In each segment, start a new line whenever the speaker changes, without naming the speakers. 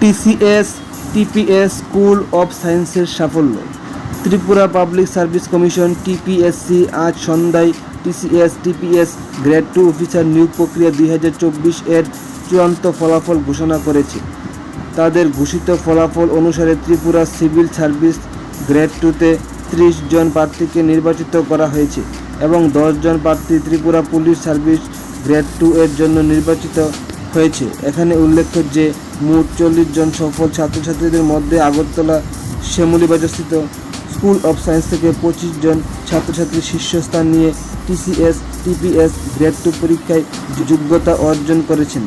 TCS, TPS school of সায়েন্সের সাফল্য। Tripura public service commission, TPSC, আজ সন্ধ্যায় TCS, TPS grade two officer নিয়োগ প্রক্রিয়া দুই হাজার চব্বিশ এর চূড়ান্ত ফলাফল ঘোষণা করেছে। তাদের ঘোষিত ফলাফল অনুসারে ত্রিপুরা সিভিল সার্ভিস গ্রেড টুতে ত্রিশ জন প্রার্থীকে নির্বাচিত করা হয়েছে এবং জন প্রার্থী Tripura police service grade two এর জন্য নির্বাচিত হয়েছে। এখানে উল্লেখ্য যে মোট চল্লিশ জন সফল ছাত্রছাত্রীদের মধ্যে আগরতলা শ্যামলীবাজারস্থিত স্কুল অফ সায়েন্স থেকে পঁচিশ জন ছাত্রছাত্রী শীর্ষস্থান নিয়ে টিসিএস, টিপিএস গ্রেড টু পরীক্ষায় যোগ্যতা অর্জন করেছেন।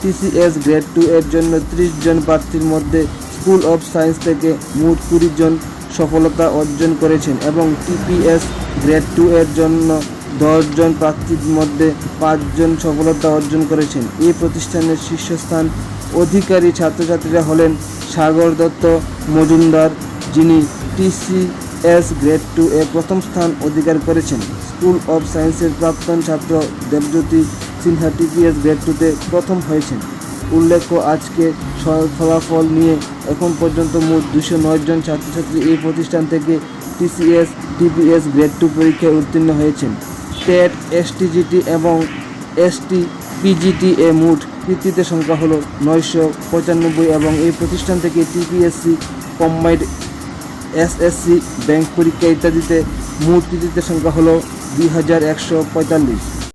টিসিএস গ্রেড টু এর জন্য ত্রিশ জন প্রার্থীর মধ্যে স্কুল অফ সায়েন্স থেকে মোট কুড়ি জন সফলতা অর্জন করেছেন এবং টিপিএস গ্রেড টু এর জন্য দশজন প্রার্থীর মধ্যে পাঁচজন সফলতা অর্জন করেছেন। এই প্রতিষ্ঠানের শীর্ষস্থান অধিকারী ছাত্রছাত্রীরা হলেন সাগর দত্ত, মজুমদার, যিনি টিসিএস গ্রেড টু এ প্রথম স্থান অধিকার করেছেন। স্কুল অফ সায়েন্সের প্রাক্তন ছাত্র দেবজ্যোতি সিনহা টিপিএস গ্রেড টুতে প্রথম হয়েছেন। উল্লেখ্য, আজকে ফলাফল নিয়ে এখন পর্যন্ত মোট দুশো নয় জন ছাত্রছাত্রী এই প্রতিষ্ঠান থেকে টিসিএস টিপিএস গ্রেড টু পরীক্ষায় উত্তীর্ণ হয়েছেন। টেট এসটিজিটি এবং এসটি পিজিটি এ মোট কৃতিত্বের সংখ্যা হলো নয়শো পঁচানব্বই এবং এই প্রতিষ্ঠান থেকে টিপিএসসি, কম্বাইন্ড, এসএসসি, ব্যাংক পরীক্ষা ইত্যাদিতে মোট কৃতিত্বের সংখ্যা হল দুই হাজার একশো পঁয়তাল্লিশ।